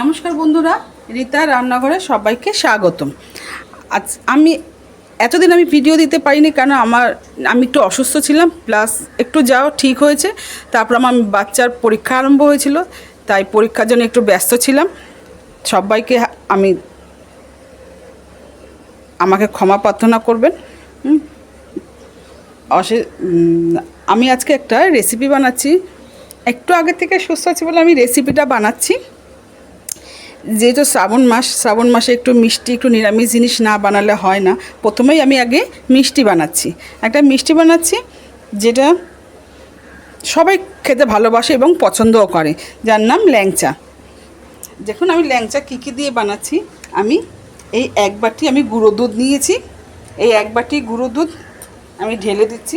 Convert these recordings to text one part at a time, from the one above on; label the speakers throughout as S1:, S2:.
S1: নমস্কার বন্ধুরা, রীতা রান্নাঘরে সবাইকে স্বাগতম। আজ আমি এতদিন আমি ভিডিও দিতে পারিনি কারণ আমার, আমি একটু অসুস্থ ছিলাম প্লাস একটু যাও ঠিক হয়েছে, তারপর আমার বাচ্চার পরীক্ষা আরম্ভ হয়েছিল, তাই পরীক্ষার জন্য একটু ব্যস্ত ছিলাম। সবাইকে আমি আমাকে ক্ষমা প্রার্থনা করবেন। অসে আমি আজকে একটা রেসিপি বানাচ্ছি। একটু আগে থেকে সুস্থ আছি বলে আমি রেসিপিটা বানাচ্ছি। যেহেতু শ্রাবণ মাস, শ্রাবণ মাসে একটু মিষ্টি, একটু নিরামিষ জিনিস না বানালে হয় না, প্রথমেই আমি আগে মিষ্টি বানাচ্ছি। একটা মিষ্টি বানাচ্ছি যেটা সবাই খেতে ভালোবাসে এবং পছন্দও করে, যার নাম ল্যাংচা। দেখুন আমি ল্যাংচা কী কী দিয়ে বানাচ্ছি। আমি এই এক বাটি আমি গুঁড়ো দুধ নিয়েছি। এই এক বাটি গুঁড়ো দুধ আমি ঢেলে দিচ্ছি।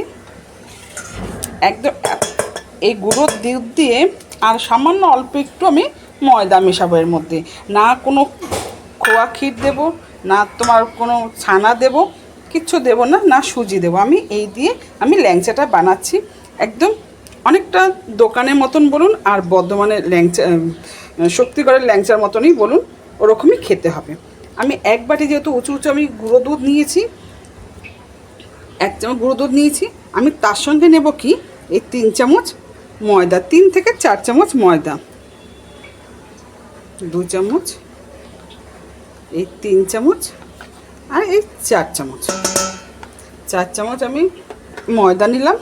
S1: একদম এই গুঁড়ো দুধ দিয়ে আর সামান্য অল্প একটু আমি ময়দা মেশাবো এর মধ্যে। না কোনো খোয়া ক্ষীর দেব, না তোমার কোনো ছানা দেব, কিচ্ছু দেব না না সুজি দেব। আমি এই দিয়ে আমি ল্যাংচাটা বানাচ্ছি। একদম অনেকটা দোকানের মতন বলুন আর বর্ধমানের ল্যাংচা শক্তিগড়ের ল্যাংচার মতনই বলুন, ওরকমই খেতে হবে। আমি এক বাটি যেহেতু উঁচু উঁচু আমি গুঁড়ো দুধ নিয়েছি, এক চামচ গুঁড়ো দুধ নিয়েছি, আমি তার সঙ্গে নেব কি? এই তিন চামচ ময়দা, তিন থেকে চার চামচ ময়দা। দু চামচ, এই তিন চামচ, আর এই চার চামচ। চার চামচ আমি ময়দা নিলাম।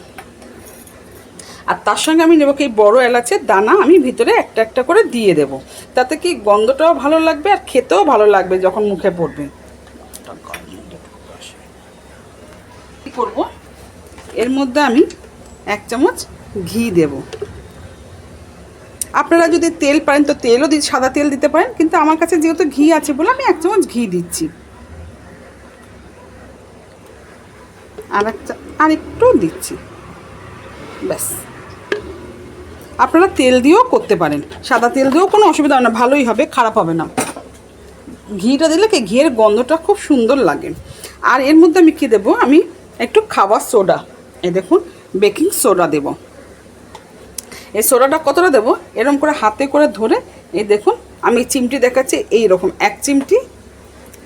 S1: আর তার সঙ্গে আমি নেব কি বড় এলাচের দানা আমি ভিতরে একটা একটা করে দিয়ে দেব। তাতে কি গন্ধটাও ভালো লাগবে আর খেতেও ভালো লাগবে যখন মুখে পড়বে। করব? এর মধ্যে আমি এক চামচ ঘি দেব। আপনারা যদি তেল পারেন, তো তেলও দি, সাদা তেল দিতে পারেন, কিন্তু আমার কাছে যেহেতু ঘি আছে বলে আমি এক চামচ ঘি দিচ্ছি। আর এক চা- আর একটু দিচ্ছি। ব্যাস। আপনারা তেল দিয়েও করতে পারেন। সাদা তেল দিয়েও কোনো অসুবিধা হবে না, ভালোই হবে, খারাপ হবে না। ঘিটা দিলে কি, ঘিয়ের গন্ধটা খুব সুন্দর লাগে। আর এর মধ্যে আমি কী দেবো, আমি একটু খাবার সোডা। এ দেখুন, বেকিং সোডা দেব। এই সোডাটা কতটা দেবো? এরকম করে হাতে করে ধরে, এই দেখুন, আমি চিমটি দেখাচ্ছি এই রকম এক চিমটি,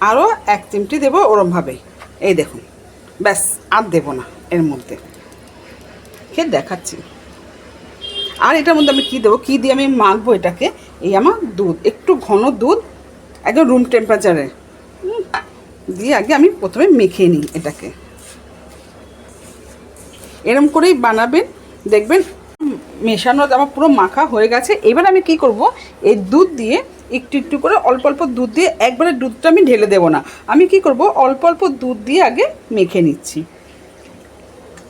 S1: আরও এক চিমটি দেবো ওরমভাবেই। এই দেখুন, ব্যাস, আর দেবো না এর মধ্যে। খেয়ে দেখাচ্ছি? আর এটার মধ্যে আমি কী দেবো? কী দিয়ে আমি মাখবো এটাকে? এই আমার দুধ, একটু ঘন দুধ একদম রুম টেম্পারেচারে দিয়ে আগে আমি প্রথমে মেখে নিই এটাকে। এরম করেই বানাবেন, দেখবেন মেশানো আমার পুরো মাখা হয়ে গেছে। এবার আমি কি করব? এই দুধ দিয়ে একটু একটু করে অল্প অল্প দুধ দিয়ে একবারে দুধটা আমি ঢেলে দেবো না। আমি কি করব? অল্প অল্প দুধ দিয়ে আগে মেখে নিচ্ছি।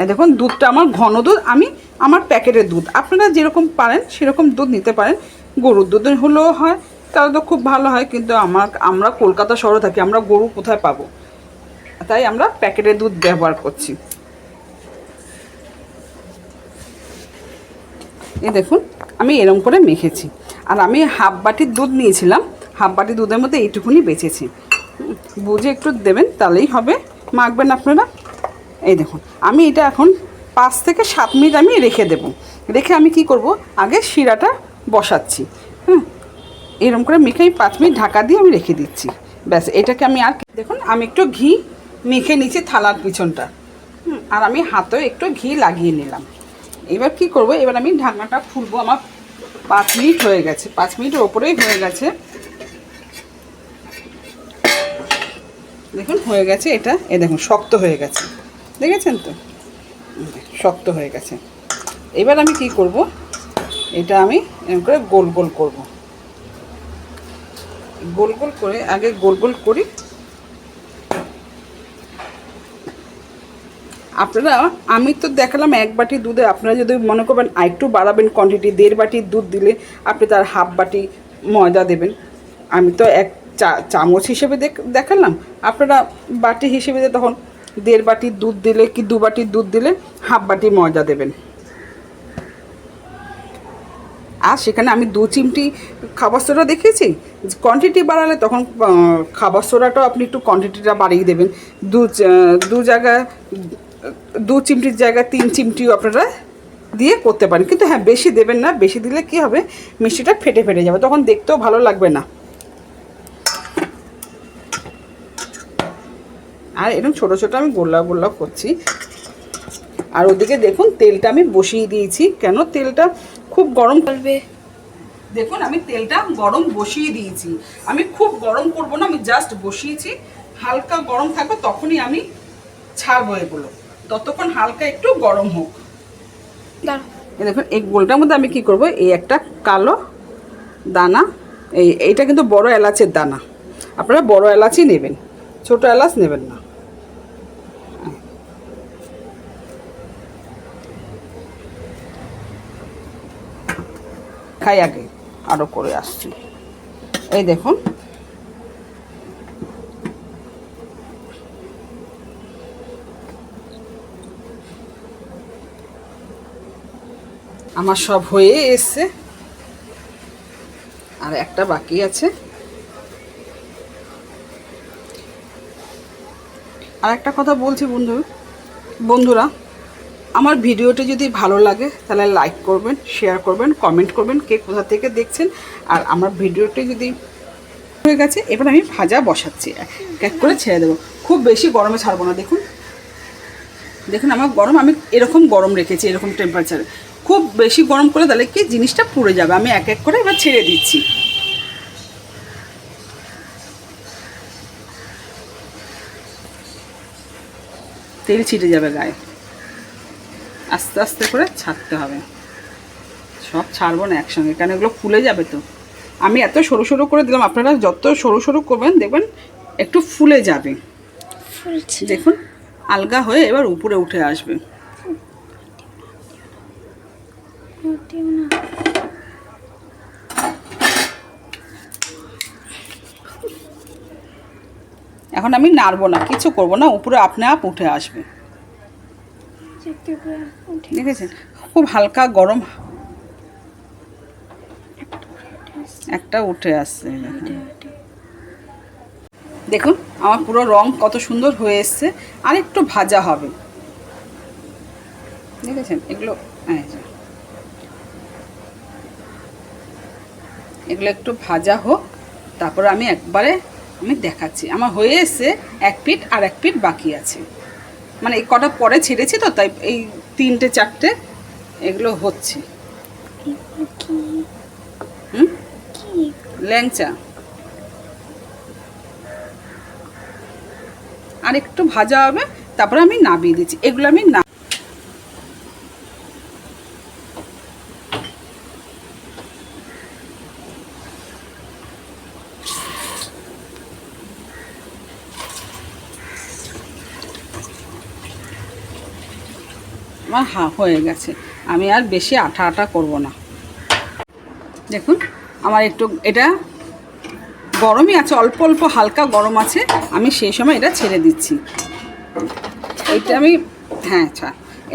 S1: দেখুন, দুধটা আমার ঘন দুধ, আমি আমার প্যাকেটের দুধ। আপনারা যেরকম পারেন, সেরকম দুধ নিতে পারেন। গরুর দুধ হলেও হয়, তাহলে তো খুব ভালো হয়, কিন্তু আমার, আমরা কলকাতা শহরে থাকি, আমরা গরু কোথায় পাবো? তাই আমরা প্যাকেটের দুধ ব্যবহার করছি। এই দেখুন, আমি এরম করে মেখেছি। আর আমি হাফ বাটির দুধ নিয়েছিলাম, হাফ বাটি দুধের মধ্যে এইটুকুনি বেঁচেছি। বুঝে একটু দেবেন, তাহলেই হবে। মাখবেন আপনারা? এই দেখুন, আমি এটা এখন পাঁচ থেকে সাত মিনিট আমি রেখে দেব। রেখে আমি কি করব? আগে শিরাটা বসাচ্ছি হুম এরকম করে মেখে আমি পাঁচ মিনিট ঢাকা দিয়ে আমি রেখে দিচ্ছি। ব্যাস, এটাকে আমি আর দেখুন, আমি একটু ঘি মেখে নিচ্ছি থালার পিছনটা। আর আমি হাতেও একটু ঘি লাগিয়ে নিলাম। এবার কি করব? এবার আমি ঢাকনাটা খুলবো। আমার পাঁচ মিনিট হয়ে গেছে। পাঁচ মিনিটের ওপরেই হয়ে গেছে। দেখুন, হয়ে গেছে এটা। এ দেখুন, শক্ত হয়ে গেছে। দেখেছেন তো? শক্ত হয়ে গেছে। এবার আমি কি করব? এটা আমি এরকম করে গোল গোল করব। গোল গোল করে আগে গোল গোল করি। আপনারা, আমি তো দেখালাম এক বাটি দুধে, আপনারা যদি মনে করবেন আরেকটু বাড়াবেন কোয়ান্টিটি দেড় বাটি দুধ দিলে আপনি তার হাফ বাটি ময়দা দেবেন। আমি তো এক চা, চামচ হিসেবে দেখ, দেখালাম। আপনারা বাটি হিসেবে তখন দেড় বাটি দুধ দিলে কি দু বাটি দুধ দিলে হাফ বাটি ময়দা দেবেন। আর সেখানে আমি দু চিমটি খাবার সোডা দেখেছি কোয়ান্টিটি বাড়ালে তখন খাবার সোডাটাও আপনি একটু কোয়ান্টিটিটা বাড়িয়ে দেবেন। দু দু জায়গায় দু চিমটির জায়গায় তিন চিমটিও আপনারা দিয়ে করতে পারেন। কিন্তু হ্যাঁ বেশি দেবেন না, বেশি দিলে কি হবে? মিষ্টিটা ফেটে ফেটে যাবে, তখন দেখতেও ভালো লাগবে না। আর এরকম ছোটো ছোটো আমি গোল্লা গোল্লা করছি। আর ওদিকে দেখুন, তেলটা আমি বসিয়ে দিয়েছি। কেন? তেলটা খুব গরম
S2: করবে।
S1: দেখুন, আমি তেলটা গরম বসিয়ে দিয়েছি। আমি খুব গরম করব না, আমি জাস্ট বসিয়েছি। হালকা গরম থাকবে, তখনই আমি ছাড়বো এগুলো। ততক্ষণ হালকা একটু গরম হোক। দেখুন এই গোলটার মধ্যে আমি কি করব? এই একটা কালো দানা এই এইটা কিন্তু বড় এলাচের দানা। আপনারা বড় এলাচই নেবেন ছোট এলাচ নেবেন না। খাই আগে আরও করে আসছি। এই দেখুন আমার সব হয়ে এসছে। আর একটা বাকি আছে। আর একটা কথা বলছি বন্ধু, বন্ধুরা, আমার ভিডিওটি যদি ভালো লাগে, তাহলে লাইক করবেন শেয়ার করবেন কমেন্ট করবেন কে কোথা থেকে দেখছেন। আর আমার ভিডিওটি যদি হয়ে গেছে, এবার আমি ভাজা বসাচ্ছি। এক করে ছেড়ে দেবো। খুব বেশি গরমে ছাড়বো না, দেখুন। দেখুন, আমার গরম, আমি এরকম গরম রেখেছি, এরকম টেম্পারেচারে খুব বেশি গরম করে তাহলে কি জিনিসটা পুড়ে যাবে? আমি এক এক করে এবার ছেড়ে দিচ্ছি। তেল ছিটে যাবে গায়ে। আস্তে আস্তে করে ছাড়তে হবে। সব ছাড়বো না একসঙ্গে কারণ এগুলো ফুলে যাবে তো। আমি এত সরু সরু করে দিলাম আপনারা যত সরু সরু করবেন দেখবেন একটু ফুলে যাবে। দেখুন আলগা হয়ে এবার উপরে উঠে আসবে।
S2: দিও না।
S1: এখন আমি নাড়বো না কিছু করব না উপরে আপনা আপ উঠে আসবে। দেখেছেন? খুব হালকা গরম। একটা উঠে আসছে। দেখুন। আমার পুরো রং কত সুন্দর হয়ে এসছে আর একটু ভাজা হবে। দেখেছেন? এগুলো এই এগুলো একটু ভাজা হোক, তারপরে আমি একবারে আমি দেখাচ্ছি। আমার হয়ে এসছে এক পিট আর এক পিট বাকি আছে। মানে এই কটা পরে ছেড়েছি তো, তাই এই তিনটে, চারটে এগুলো হচ্ছে। ল্যাংচা। আর একটু ভাজা হবে, তারপরে আমি নাবিয়ে দিচ্ছি। এগুলো আমি না আমার হা হয়ে গেছে। আমি আর বেশি আঠা আঠা করব না। দেখুন, আমার একটু এটা গরমই আছে, অল্প অল্প হালকা গরম আছে, আমি সেই সময় এটা ছেড়ে দিচ্ছি। এটা আমি হ্যাঁ আচ্ছা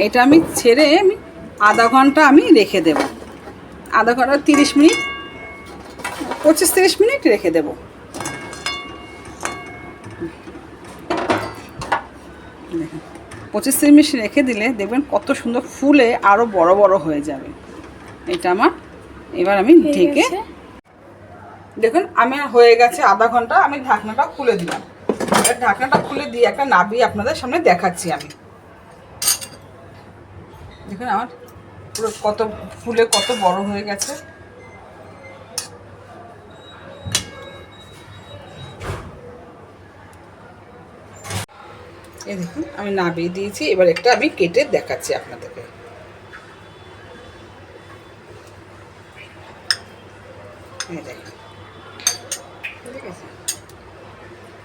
S1: এটা আমি ছেড়ে আমি আধা ঘণ্টা আমি রেখে দেব। আধা ঘণ্টা তিরিশ মিনিট, পঁচিশ তিরিশ মিনিট রেখে দেব। পঁচিশ তিরিশ মিনিট রেখে দিলে দেখবেন কত সুন্দর ফুলে আরও বড় বড় হয়ে যাবে। এটা আমার এবার আমি ঢেকে দেখুন আমি হয়ে গেছে আধা ঘণ্টা আমি ঢাকনাটা খুলে দিলাম। ঢাকনাটা খুলে দিয়ে একটা নাবি আপনাদের সামনে দেখাচ্ছি আমি। দেখুন আমার পুরো কত ফুলে কত বড় হয়ে গেছে। এই দেখুন, আমি নাবিয়ে দিয়েছি। এবার একটা আমি কেটে দেখাচ্ছি আপনাদেরকে।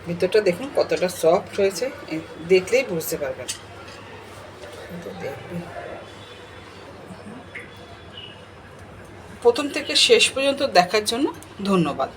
S1: ভিতরটা দেখুন, কতটা সফট হয়েছে। দেখলেই বুঝতে পারবেন। প্রথম থেকে শেষ পর্যন্ত দেখার জন্য ধন্যবাদ।